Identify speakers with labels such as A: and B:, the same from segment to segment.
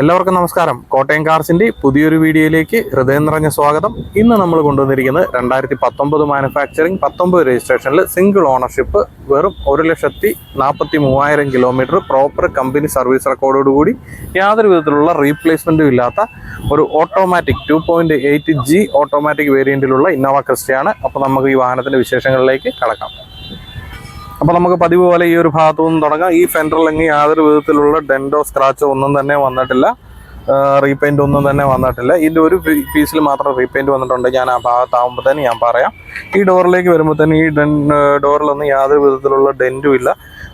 A: എല്ലാവർക്കും നമസ്കാരം. കോട്ടയം കാർസിന്റെ പുതിയൊരു വീഡിയോയിലേക്ക് ഹൃദയം നിറഞ്ഞ സ്വാഗതം. ഇന്ന് നമ്മൾ കൊണ്ടുവന്നിരിക്കുന്നത് രണ്ടായിരത്തി പത്തൊമ്പത് മാനുഫാക്ചറിംഗ് പത്തൊമ്പത് രജിസ്ട്രേഷനിൽ സിംഗിൾ ഓണർഷിപ്പ് വെറും ഒരു ലക്ഷത്തി നാൽപ്പത്തി മൂവായിരം കിലോമീറ്റർ പ്രോപ്പർ കമ്പനി സർവീസ് റെക്കോർഡോടുകൂടി യാതൊരു വിധത്തിലുള്ള റീപ്ലേസ്മെന്റും ഇല്ലാത്ത ഒരു automatic two point eight G automatic വേരിയന്റിലുള്ള Innova ക്രിസ്റ്റയാണ് അപ്പോൾ നമുക്ക് ഈ വാഹനത്തിന്റെ വിശേഷങ്ങളിലേക്ക് കടക്കാം. അപ്പോൾ നമുക്ക് പതിവ് പോലെ ഈ ഒരു ഭാഗത്തു നിന്ന് തുടങ്ങാം. ഈ ഫെൻഡറിലെങ്കിൽ യാതൊരു വിധത്തിലുള്ള ഡെൻഡോ സ്ക്രാച്ചോ ഒന്നും തന്നെ വന്നിട്ടില്ല. റീപെയിന്റ് ഒന്നും തന്നെ വന്നിട്ടില്ല. ഇതിന്റെ ഒരു പീസിൽ മാത്രം റീപെയിന്റ് വന്നിട്ടുണ്ട്. ഞാൻ ആ ഭാഗത്താകുമ്പോഴത്തേന് ഞാൻ പറയാം. ഈ ഡോറിലേക്ക് വരുമ്പോൾ തന്നെ ഈ ഡോറിലൊന്നും യാതൊരു വിധത്തിലുള്ള ഡെന്റും ഇല്ല.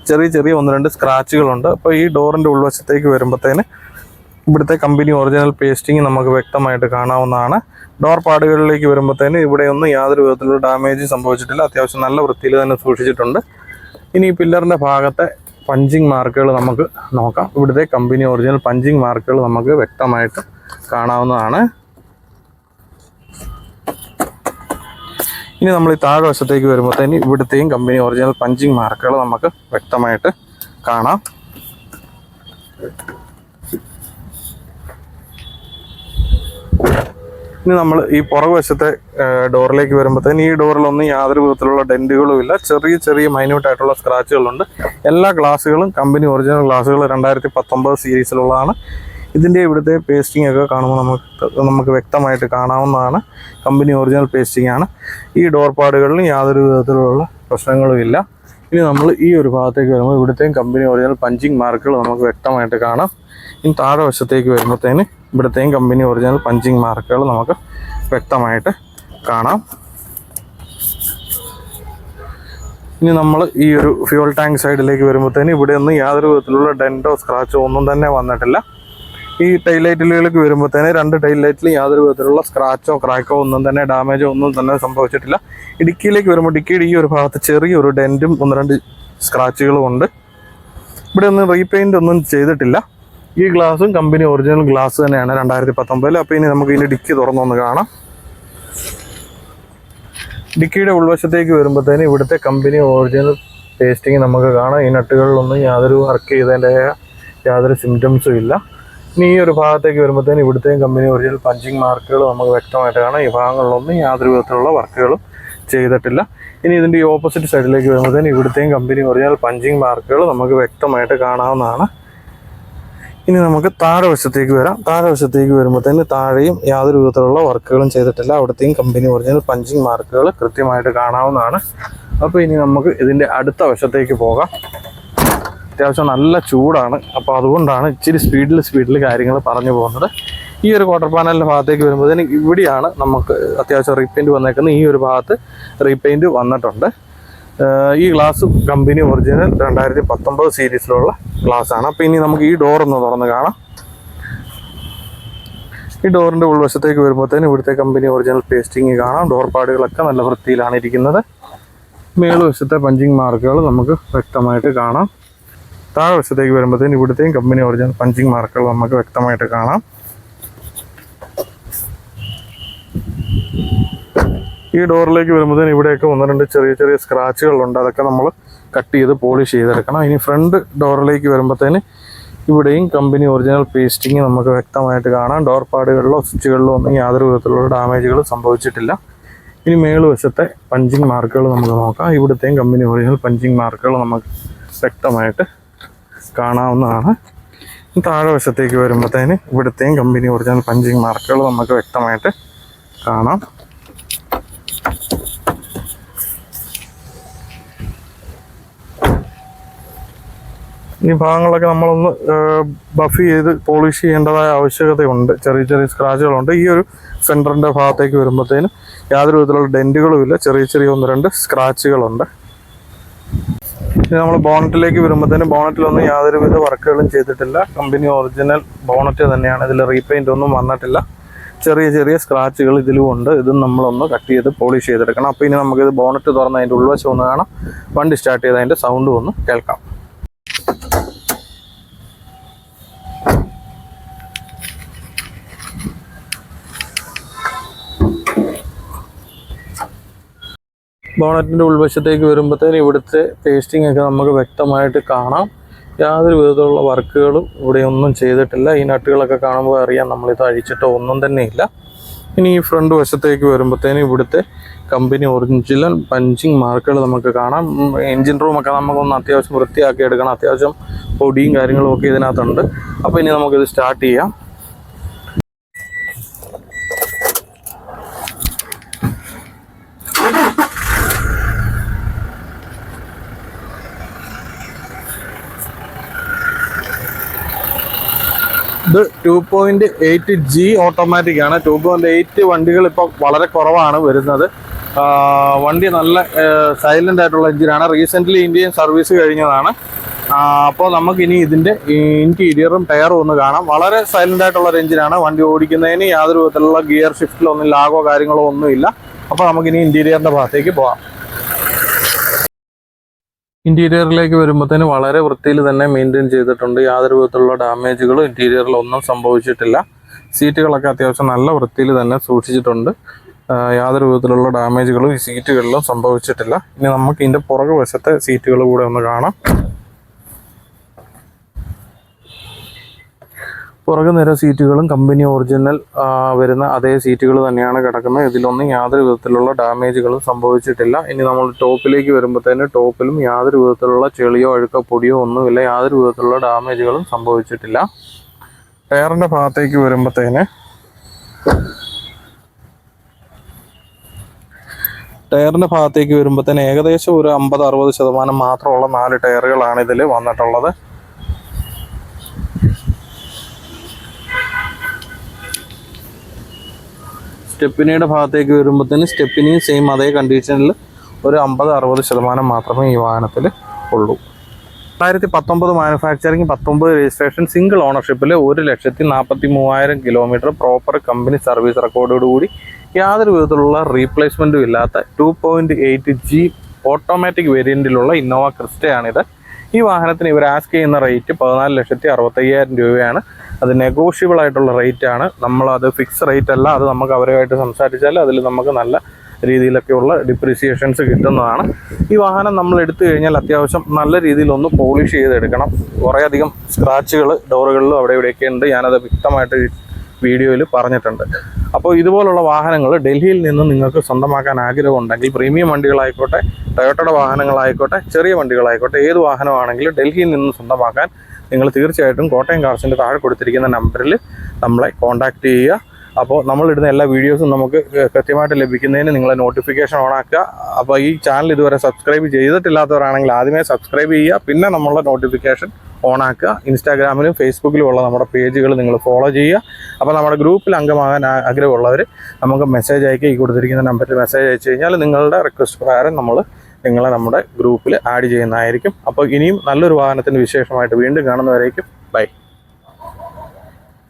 A: ചെറിയ ചെറിയ ഒന്ന് രണ്ട് സ്ക്രാച്ചുകളുണ്ട് അപ്പോൾ ഈ ഡോറിന്റെ ഉൾവശത്തേക്ക് വരുമ്പോഴത്തേന് ഇവിടുത്തെ കമ്പനി ഒറിജിനൽ പേസ്റ്റിംഗ് നമുക്ക് വ്യക്തമായിട്ട് കാണാവുന്നതാണ്. ഡോർ പാടുകളിലേക്ക് വരുമ്പോഴത്തേന് ഇവിടെയൊന്നും യാതൊരു വിധത്തിലുള്ള ഡാമേജ് സംഭവിച്ചിട്ടില്ല. അത്യാവശ്യം നല്ല വൃത്തിയിൽ തന്നെ സൂക്ഷിച്ചിട്ടുണ്ട്. ഇനി പില്ലറിന്റെ ഭാഗത്തെ പഞ്ചിങ് മാർക്കുകൾ നമുക്ക് നോക്കാം. ഇവിടുത്തെ കമ്പനി ഒറിജിനൽ പഞ്ചിങ് മാർക്കുകൾ നമുക്ക് വ്യക്തമായിട്ട് കാണാവുന്നതാണ്. ഇനി നമ്മൾ ഈ താഴെ വശത്തേക്ക് വരുമ്പോഴത്തേന് ഇവിടുത്തെയും കമ്പനി ഒറിജിനൽ പഞ്ചിങ് മാർക്കുകൾ നമുക്ക് വ്യക്തമായിട്ട് കാണാം. ഇനി നമ്മൾ ഈ പുറകുവശത്തെ ഡോറിലേക്ക് വരുമ്പോഴത്തേന് ഈ ഡോറിലൊന്നും യാതൊരു വിധത്തിലുള്ള ഡെന്റുകളും ഇല്ല. ചെറിയ ചെറിയ മൈന്യൂട്ടായിട്ടുള്ള സ്ക്രാച്ചുകളുണ്ട് എല്ലാ ഗ്ലാസ്സുകളും കമ്പനി ഒറിജിനൽ ഗ്ലാസ്സുകൾ രണ്ടായിരത്തി പത്തൊമ്പത് സീരീസിലുള്ളതാണ്. ഇതിന്റെ ഇവിടുത്തെ പേസ്റ്റിംഗ് ഒക്കെ കാണുമ്പോൾ നമുക്ക് നമുക്ക് വ്യക്തമായിട്ട് കാണാവുന്നതാണ്. കമ്പനി ഒറിജിനൽ പേസ്റ്റിംഗ് ആണ്. ഈ ഡോർ പാടുകളിലും യാതൊരു വിധത്തിലുള്ള പ്രശ്നങ്ങളും ഇല്ല. ഇനി നമ്മൾ ഈ ഒരു ഭാഗത്തേക്ക് വരുമ്പോൾ ഇവിടുത്തെയും കമ്പനി ഒറിജിനൽ പഞ്ചിങ് മാർക്കുകൾ നമുക്ക് വ്യക്തമായിട്ട് കാണാം. ഇനി താഴെ വശത്തേക്ക് വരുമ്പോഴത്തേന് ഇവിടുത്തെയും കമ്പനി ഒറിജിനൽ പഞ്ചിങ് മാർക്കുകൾ നമുക്ക് വ്യക്തമായിട്ട് കാണാം. ഇനി നമ്മൾ ഈ ഒരു ഫ്യൂൾ ടാങ്ക് സൈഡിലേക്ക് വരുമ്പോഴത്തേന് ഇവിടെ ഒന്നും യാതൊരു വിധത്തിലുള്ള ഡെൻഡോ സ്ക്രാച്ചോ ഒന്നും തന്നെ വന്നിട്ടില്ല. ഈ ടൈൽ ലൈറ്റുകളിലേക്ക് വരുമ്പോഴത്തേന് രണ്ട് ടൈൽ ലൈറ്റിൽ യാതൊരു വിധത്തിലുള്ള സ്ക്രാച്ചോ ക്രാക്കോ ഒന്നും തന്നെ ഡാമേജോ ഒന്നും തന്നെ സംഭവിച്ചിട്ടില്ല. ഇടുക്കിയിലേക്ക് വരുമ്പോൾ ഇടുക്കിയുടെ ഈ ഒരു ഭാഗത്ത് ചെറിയൊരു ഡെന്റും ഒന്ന് രണ്ട് സ്ക്രാച്ചുകളും ഉണ്ട്. ഇവിടെ ഒന്നും റീപെയിന്റ് ഒന്നും ചെയ്തിട്ടില്ല. ഈ ഗ്ലാസും കമ്പനി ഒറിജിനൽ ഗ്ലാസ് തന്നെയാണ് രണ്ടായിരത്തി പത്തൊമ്പതിൽ അപ്പോൾ ഇനി നമുക്ക് ഇതിന്റെ ഡിക്കി തുറന്നൊന്ന് കാണാം. ഡിക്കിയുടെ ഉൾവശത്തേക്ക് വരുമ്പോഴത്തേന് ഇവിടുത്തെ കമ്പനി ഒറിജിനൽ ടേസ്റ്റിങ് നമുക്ക് കാണാം. ഈ നട്ടുകളിലൊന്നും യാതൊരു വർക്ക് ചെയ്തതിന്റെ യാതൊരു സിംറ്റംസും ഇല്ല. ഇനി ഈ ഒരു ഭാഗത്തേക്ക് വരുമ്പോഴത്തേന് ഇവിടുത്തെയും കമ്പനി ഒറിജിനൽ പഞ്ചിങ് മാർക്കുകൾ നമുക്ക് വ്യക്തമായിട്ട് കാണാം. ഈ ഭാഗങ്ങളിലൊന്നും യാതൊരു വിധത്തിലുള്ള വർക്കുകളും ചെയ്തിട്ടില്ല. ഇനി ഇതിന്റെ ഓപ്പോസിറ്റ് സൈഡിലേക്ക് വരുമ്പോഴത്തേന് ഇവിടുത്തെയും കമ്പനി ഒറിജിനൽ പഞ്ചിങ് മാർക്കുകൾ നമുക്ക് വ്യക്തമായിട്ട് കാണാവുന്നതാണ്. ഇനി നമുക്ക് താഴെ വശത്തേക്ക് വരാം. താഴെ വശത്തേക്ക് വരുമ്പോഴത്തേന് താഴെയും യാതൊരു വിധത്തിലുള്ള വർക്കുകളും ചെയ്തിട്ടില്ല. അവിടുത്തെയും കമ്പനി ഒറിജിനൽ പഞ്ചിങ് മാർക്കുകൾ കൃത്യമായിട്ട് കാണാവുന്നതാണ്. അപ്പോൾ ഇനി നമുക്ക് ഇതിന്റെ അടുത്ത വശത്തേക്ക് പോകാം. അത്യാവശ്യം നല്ല ചൂടാണ്. അപ്പോൾ അതുകൊണ്ടാണ് ഇച്ചിരി സ്പീഡിൽ സ്പീഡിൽ കാര്യങ്ങൾ പറഞ്ഞു പോകുന്നത്. ഈ ഒരു ക്വാർട്ടർ പാനലിന്റെ ഭാഗത്തേക്ക് വരുമ്പോഴത്തേന് ഇവിടെയാണ് നമുക്ക് അത്യാവശ്യം റീപെയിന്റ് വന്നേക്കുന്നത്. ഈ ഒരു ഭാഗത്ത് റീപെയിന്റ് വന്നിട്ടുണ്ട്. ഈ ഗ്ലാസ് കമ്പനി ഒറിജിനൽ രണ്ടായിരത്തി പത്തൊമ്പത് സീരീസിലുള്ള ഗ്ലാസ് ആണ്. അപ്പോൾ ഇനി നമുക്ക് ഈ ഡോർ ഒന്ന് തുറന്ന് കാണാം. ഈ ഡോറിന്റെ ഉൾവശത്തേക്ക് വരുമ്പോഴത്തേന് ഇവിടുത്തെ കമ്പനി ഒറിജിനൽ പേസ്റ്റിങ് കാണാം. ഡോർ പാടുകളൊക്കെ നല്ല വൃത്തിയിലാണ് ഇരിക്കുന്നത്. മേളുവശത്തെ പഞ്ചിങ് മാർക്കുകൾ നമുക്ക് വ്യക്തമായിട്ട് കാണാം. താഴെ വശത്തേക്ക് വരുമ്പോഴത്തേന് ഇവിടുത്തെയും കമ്പനി ഒറിജിനൽ പഞ്ചിങ് മാർക്കുകൾ നമുക്ക് വ്യക്തമായിട്ട് കാണാം. ഈ ഡോറിലേക്ക് വരുമ്പോഴത്തേന് ഇവിടെയൊക്കെ ഒന്ന് രണ്ട് ചെറിയ ചെറിയ സ്ക്രാച്ചുകളുണ്ട്. അതൊക്കെ നമ്മൾ കട്ട് ചെയ്ത് പോളിഷ് ചെയ്തെടുക്കണം. ഇനി ഫ്രണ്ട് ഡോറിലേക്ക് വരുമ്പോഴത്തേന് ഇവിടെയും കമ്പനി ഒറിജിനൽ പേസ്റ്റിങ് നമുക്ക് വ്യക്തമായിട്ട് കാണാം. ഡോർ പാടുകളിലോ സ്വിച്ചുകളിലോ ഒന്നും യാതൊരു വിധത്തിലുള്ള ഡാമേജുകൾ സംഭവിച്ചിട്ടില്ല. ഇനി മേളുവശത്തെ പഞ്ചിങ് മാർക്കുകൾ നമുക്ക് നോക്കാം. ഇവിടുത്തെയും കമ്പനി ഒറിജിനൽ പഞ്ചിങ് മാർക്കുകൾ നമുക്ക് വ്യക്തമായിട്ട് കാണാവുന്നതാണ്. താഴെ വശത്തേക്ക് വരുമ്പോഴത്തേന് ഇവിടുത്തെയും കമ്പനി ഒറിജിനൽ പഞ്ചിങ് മാർക്കുകൾ നമുക്ക് വ്യക്തമായിട്ട് കാണാം. ഈ ഭാഗങ്ങളൊക്കെ നമ്മളൊന്ന് ബഫ് ചെയ്ത് പോളിഷ് ചെയ്യേണ്ടതായ ആവശ്യകതയുണ്ട്. ചെറിയ ചെറിയ സ്ക്രാച്ചുകളുണ്ട്. ഈ ഒരു സെന്ററിന്റെ ഭാഗത്തേക്ക് വരുമ്പോഴത്തേനും യാതൊരു വിധത്തിലുള്ള ഡെന്റുകളും ഇല്ല ചെറിയ ചെറിയ ഒന്ന് രണ്ട് സ്ക്രാച്ചുകളുണ്ട്. ഇനി നമ്മൾ ബോണറ്റിലേക്ക് വരുമ്പോഴത്തേനും ബോണറ്റിലൊന്നും യാതൊരു വിധ വർക്കുകളും ചെയ്തിട്ടില്ല. കമ്പനി ഒറിജിനൽ ബോണറ്റ് തന്നെയാണ്. ഇതിൽ റീപെയിന്റ് ഒന്നും വന്നിട്ടില്ല. ചെറിയ ചെറിയ സ്ക്രാച്ചുകൾ ഇതിലും ഉണ്ട്. ഇതും നമ്മളൊന്ന് കട്ട് ചെയ്ത് പോളിഷ് ചെയ്തെടുക്കണം. അപ്പോൾ ഇനി നമുക്കിത് ബോണറ്റ് തുറന്ന് അതിന്റെ ഉൾവശം ഒന്ന് കാണാം. വണ്ടി സ്റ്റാർട്ട് ചെയ്ത് അതിന്റെ സൗണ്ടും ഒന്ന് കേൾക്കാം. ബോണറ്റിന്റെ ഉൾവശത്തേക്ക് വരുമ്പോഴത്തേന് ഇവിടുത്തെ പേസ്റ്റിംഗ് ഒക്കെ നമുക്ക് വ്യക്തമായിട്ട് കാണാം. യാതൊരു വിധത്തിലുള്ള വർക്കുകളും ഇവിടെ ഒന്നും ചെയ്തിട്ടില്ല. ഈ നട്ടുകളൊക്കെ കാണുമ്പോൾ അറിയാം നമ്മളിത് അഴിച്ചിട്ടോ ഒന്നും തന്നെയില്ല ഇനി ഈ ഫ്രണ്ട് വശത്തേക്ക് വരുമ്പോഴത്തേനും ഇവിടുത്തെ കമ്പനി ഒറിജിനൽ പഞ്ചിങ് മാർക്കുകൾ നമുക്ക് കാണാം. എൻജിൻ റൂമൊക്കെ നമുക്കൊന്ന് അത്യാവശ്യം വൃത്തിയാക്കി എടുക്കണം. അത്യാവശ്യം പൊടിയും കാര്യങ്ങളും ഒക്കെ ഇതിനകത്തുണ്ട്. അപ്പോൾ ഇനി നമുക്കിത് സ്റ്റാർട്ട് ചെയ്യാം. ഇത് two point eight G automatic ആണ്. ടു പോയിന്റ് എയ്റ്റ് വണ്ടികൾ ഇപ്പോൾ വളരെ കുറവാണ് വരുന്നത്. വണ്ടി നല്ല സൈലന്റ് ആയിട്ടുള്ള എഞ്ചിനാണ് റീസെന്റ്ലി ഇന്ത്യൻ സർവീസ് കഴിഞ്ഞതാണ്. അപ്പോൾ നമുക്കിനി ഇതിന്റെ ഇന്റീരിയറും ടയറും ഒന്ന് കാണാം. വളരെ സൈലന്റ് ആയിട്ടുള്ള ഒരു എഞ്ചിനാണ് വണ്ടി ഓടിക്കുന്നതിന് യാതൊരു വിധത്തിലുള്ള ഗിയർ ഷിഫ്റ്റിലൊന്നും ലാഗോ കാര്യങ്ങളോ ഒന്നുമില്ല. അപ്പോൾ നമുക്കിനി ഇന്റീരിയറിന്റെ ഭാഗത്തേക്ക് പോകാം. ഇന്റീരിയറിലേക്ക് വരുമ്പോഴത്തേന് വളരെ വൃത്തിയിൽ തന്നെ മെയിന്റെയിൻ ചെയ്തിട്ടുണ്ട്. യാതൊരു വിധത്തിലുള്ള ഡാമേജുകളും ഇന്റീരിയറിൽ ഒന്നും സംഭവിച്ചിട്ടില്ല. സീറ്റുകളൊക്കെ അത്യാവശ്യം നല്ല വൃത്തിയിൽ തന്നെ സൂക്ഷിച്ചിട്ടുണ്ട്. യാതൊരു വിധത്തിലുള്ള ഡാമേജുകളും ഈ സീറ്റുകളിലും സംഭവിച്ചിട്ടില്ല. ഇനി നമുക്ക് ഇതിന്റെ പുറകു വശത്തെ സീറ്റുകൾ കൂടെ ഒന്ന് കാണാം. പുറകു നിര സീറ്റുകളും കമ്പനി ഒറിജിനൽ വരുന്ന അതേ സീറ്റുകൾ തന്നെയാണ് കിടക്കുന്നത്. ഇതിലൊന്നും യാതൊരു വിധത്തിലുള്ള ഡാമേജുകളും സംഭവിച്ചിട്ടില്ല. ഇനി നമ്മൾ ടോപ്പിലേക്ക് വരുമ്പോഴത്തേന് ടോപ്പിലും യാതൊരു വിധത്തിലുള്ള ചെളിയോ അഴുക്കോ പൊടിയോ ഒന്നുമില്ല. യാതൊരു വിധത്തിലുള്ള ഡാമേജുകളും സംഭവിച്ചിട്ടില്ല. ടയറിന്റെ ഭാഗത്തേക്ക് വരുമ്പോഴത്തേന് ടയറിന്റെ ഭാഗത്തേക്ക് വരുമ്പോഴത്തേന് ഏകദേശം ഒരു അമ്പത് അറുപത് ശതമാനം മാത്രമുള്ള നാല് ടയറുകളാണ് ഇതിൽ വന്നിട്ടുള്ളത്. സ്റ്റെപ്പിനിയുടെ ഭാഗത്തേക്ക് വരുമ്പോഴത്തേന് സ്റ്റെപ്പിനിയും സെയിം അതേ കണ്ടീഷനിൽ ഒരു അമ്പത് അറുപത് ശതമാനം മാത്രമേ ഈ വാഹനത്തിൽ ഉള്ളൂ. രണ്ടായിരത്തി പത്തൊമ്പത് മാനുഫാക്ചറിങ് പത്തൊമ്പത് രജിസ്ട്രേഷൻ സിംഗിൾ ഓണർഷിപ്പിൽ ഒരു ലക്ഷത്തി നാൽപ്പത്തി മൂവായിരം കിലോമീറ്റർ പ്രോപ്പർ കമ്പനി സർവീസ് റെക്കോർഡോടുകൂടി യാതൊരു വിധത്തിലുള്ള റീപ്ലേസ്മെന്റും ഇല്ലാത്ത two point eight G automatic വേരിയന്റിലുള്ള Innova ക്രിസ്റ്റയാണിത് ഈ വാഹനത്തിന് ഇവർ ആസ്ക് ചെയ്യുന്ന റേറ്റ് പതിനാല് ലക്ഷത്തി അറുപത്തയ്യായിരം രൂപയാണ്. അത് നെഗോഷ്യബിൾ ആയിട്ടുള്ള റേറ്റ് ആണ്. നമ്മളത് ഫിക്സ് റേറ്റ് അല്ല. അത് നമുക്ക് അവരുമായിട്ട് സംസാരിച്ചാൽ അതിൽ നമുക്ക് നല്ല രീതിയിലൊക്കെയുള്ള ഡിപ്രീസിയേഷൻസ് കിട്ടുന്നതാണ്. ഈ വാഹനം നമ്മൾ എടുത്തു കഴിഞ്ഞാൽ അത്യാവശ്യം നല്ല രീതിയിൽ ഒന്ന് പോളിഷ് ചെയ്തെടുക്കണം. കുറേയധികം സ്ക്രാച്ചുകൾ ഡോറുകളിലും അവിടെ ഇവിടെയൊക്കെ ഉണ്ട്. ഞാനത് വ്യക്തമായിട്ട് വീഡിയോയിൽ പറഞ്ഞിട്ടുണ്ട്. അപ്പോൾ ഇതുപോലുള്ള വാഹനങ്ങൾ ഡൽഹിയിൽ നിന്ന് നിങ്ങൾക്ക് സ്വന്തമാക്കാൻ ആഗ്രഹമുണ്ടെങ്കിൽ പ്രീമിയം വണ്ടികളായിക്കോട്ടെ ടൊയോട്ടയുടെ വാഹനങ്ങളായിക്കോട്ടെ ചെറിയ വണ്ടികളായിക്കോട്ടെ ഏത് വാഹനമാണെങ്കിലും ഡൽഹിയിൽ നിന്ന് സ്വന്തമാക്കാൻ നിങ്ങൾ തീർച്ചയായിട്ടും കോട്ടയം കാർസിന്റെ താഴെ കൊടുത്തിരിക്കുന്ന നമ്പറിൽ നമ്മളെ കോൺടാക്റ്റ് ചെയ്യുക. അപ്പോൾ നമ്മളിടുന്ന എല്ലാ വീഡിയോസും നമുക്ക് കൃത്യമായിട്ട് ലഭിക്കുന്നതിന് നിങ്ങളെ നോട്ടിഫിക്കേഷൻ ഓണാക്കുക. അപ്പോൾ ഈ ചാനൽ ഇതുവരെ സബ്സ്ക്രൈബ് ചെയ്തിട്ടില്ലാത്തവരാണെങ്കിൽ ആദ്യമേ സബ്സ്ക്രൈബ് ചെയ്യുക. പിന്നെ നമ്മളുടെ നോട്ടിഫിക്കേഷൻ ഓണാക്കുക. ഇൻസ്റ്റാഗ്രാമിലും ഫേസ്ബുക്കിലും ഉള്ള നമ്മുടെ പേജുകൾ നിങ്ങൾ ഫോളോ ചെയ്യുക. അപ്പോൾ നമ്മുടെ ഗ്രൂപ്പിൽ അംഗമാകാൻ ആഗ്രഹമുള്ളവർ നമുക്ക് മെസ്സേജ് അയക്കുക. ഈ കൊടുത്തിരിക്കുന്ന നമ്പറിൽ മെസ്സേജ് അയച്ചു കഴിഞ്ഞാൽ നിങ്ങളുടെ റിക്വസ്റ്റ് പ്രകാരം നമ്മൾ നിങ്ങളെ നമ്മുടെ ഗ്രൂപ്പിൽ ആഡ് ചെയ്യുന്നതായിരിക്കും. അപ്പോൾ ഇനിയും നല്ലൊരു വാഹനത്തിന്റെ വിശേഷമായിട്ട് വീണ്ടും കാണുന്നവരേക്കും